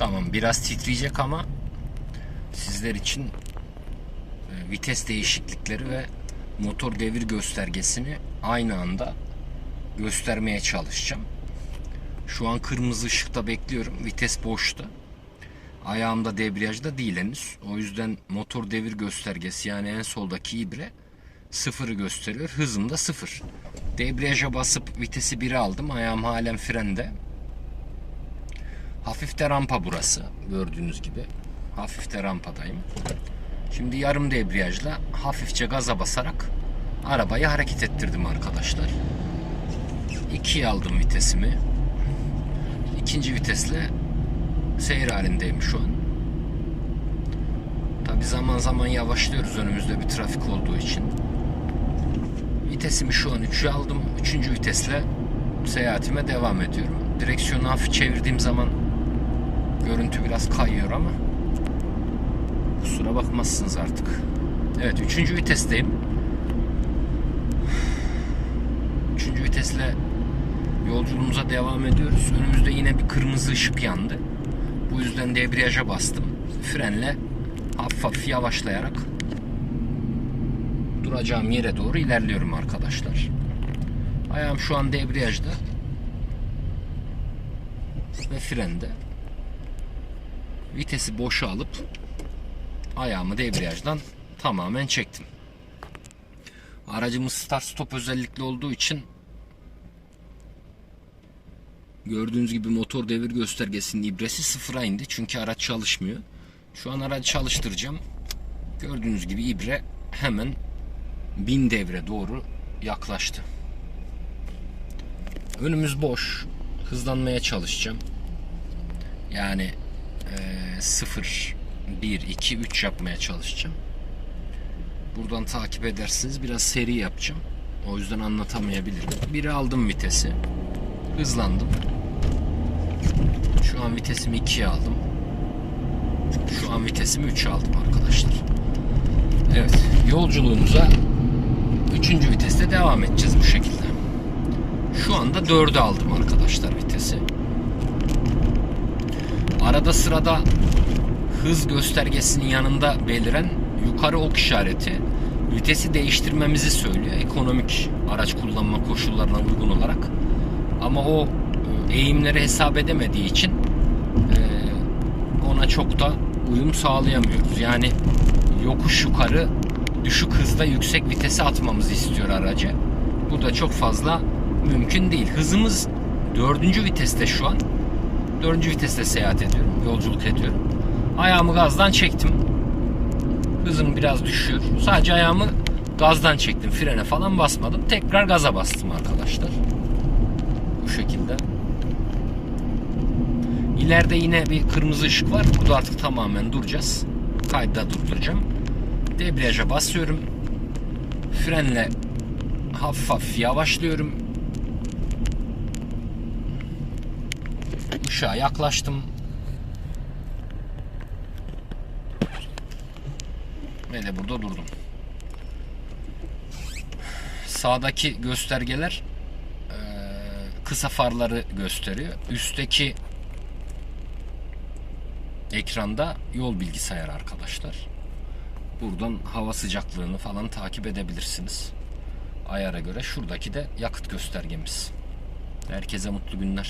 Tamam biraz titreyecek ama sizler için e, vites değişiklikleri ve motor devir göstergesini aynı anda göstermeye çalışacağım. Şu an kırmızı ışıkta bekliyorum. Vites boşta. Ayağımda debriyajda değil henüz. O yüzden motor devir göstergesi yani en soldaki ibre sıfırı gösteriyor. Hızım da sıfır. Debriyaja basıp vitesi 1'e aldım. Ayağım halen frende. Hafif de rampa burası gördüğünüz gibi. Hafif de rampadayım. Şimdi yarım debriyajla hafifçe gaza basarak arabayı hareket ettirdim arkadaşlar. 2'ye aldım vitesimi. İkinci vitesle seyir halindeyim şu an. Tabi zaman zaman yavaşlıyoruz önümüzde bir trafik olduğu için. Vitesimi şu an 3'e aldım. Üçüncü vitesle seyahatime devam ediyorum. Direksiyonu hafif çevirdiğim zaman görüntü biraz kayıyor ama kusura bakmazsınız artık. Evet üçüncü vitesteyim. Üçüncü vitesle yolculuğumuza devam ediyoruz. Önümüzde yine bir kırmızı ışık yandı. Bu yüzden debriyaja bastım. Frenle hafif hafif yavaşlayarak duracağım yere doğru ilerliyorum arkadaşlar. Ayağım şu an debriyajda ve frende. Vitesi boşa alıp ayağımı debriyajdan tamamen çektim. Aracımız start stop özellikli olduğu için gördüğünüz gibi motor devir göstergesinin ibresi sıfıra indi. Çünkü araç çalışmıyor. Şu an aracı çalıştıracağım. Gördüğünüz gibi ibre hemen bin devre doğru yaklaştı. Önümüz boş. Hızlanmaya çalışacağım. Yani e, 0, 1, 2, 3 yapmaya çalışacağım. Buradan takip edersiniz. Biraz seri yapacağım. O yüzden anlatamayabilirim. Biri aldım vitesi. Hızlandım. Şu an vitesimi 2'ye aldım. Şu an vitesimi 3'e aldım arkadaşlar. Evet. Yolculuğumuza 3. viteste devam edeceğiz bu şekilde. Şu anda 4'e aldım arkadaşlar vitesi. Arada sırada hız göstergesinin yanında beliren yukarı ok işareti vitesi değiştirmemizi söylüyor ekonomik araç kullanma koşullarına uygun olarak. Ama o e, eğimleri hesap edemediği için e, ona çok da uyum sağlayamıyoruz. Yani yokuş yukarı düşük hızda yüksek vitese atmamızı istiyor aracı. Bu da çok fazla mümkün değil. Hızımız dördüncü viteste şu an. Dördüncü viteste seyahat ediyorum, yolculuk ediyorum. Ayağımı gazdan çektim. Hızım biraz düşüyor. Sadece ayağımı gazdan çektim. Frene falan basmadım. Tekrar gaza bastım arkadaşlar. Bu şekilde. İleride yine bir kırmızı ışık var. Burada artık tamamen duracağız. Kaydı da durduracağım. Debriyaja basıyorum. Frenle hafif hafif yavaşlıyorum. Işığa yaklaştım. Ve de burada durdum. Sağdaki göstergeler eee, kısa farları gösteriyor. Üstteki ekranda yol bilgisayar arkadaşlar. Buradan hava sıcaklığını falan takip edebilirsiniz. Ayara göre şuradaki de yakıt göstergemiz. Herkese mutlu günler.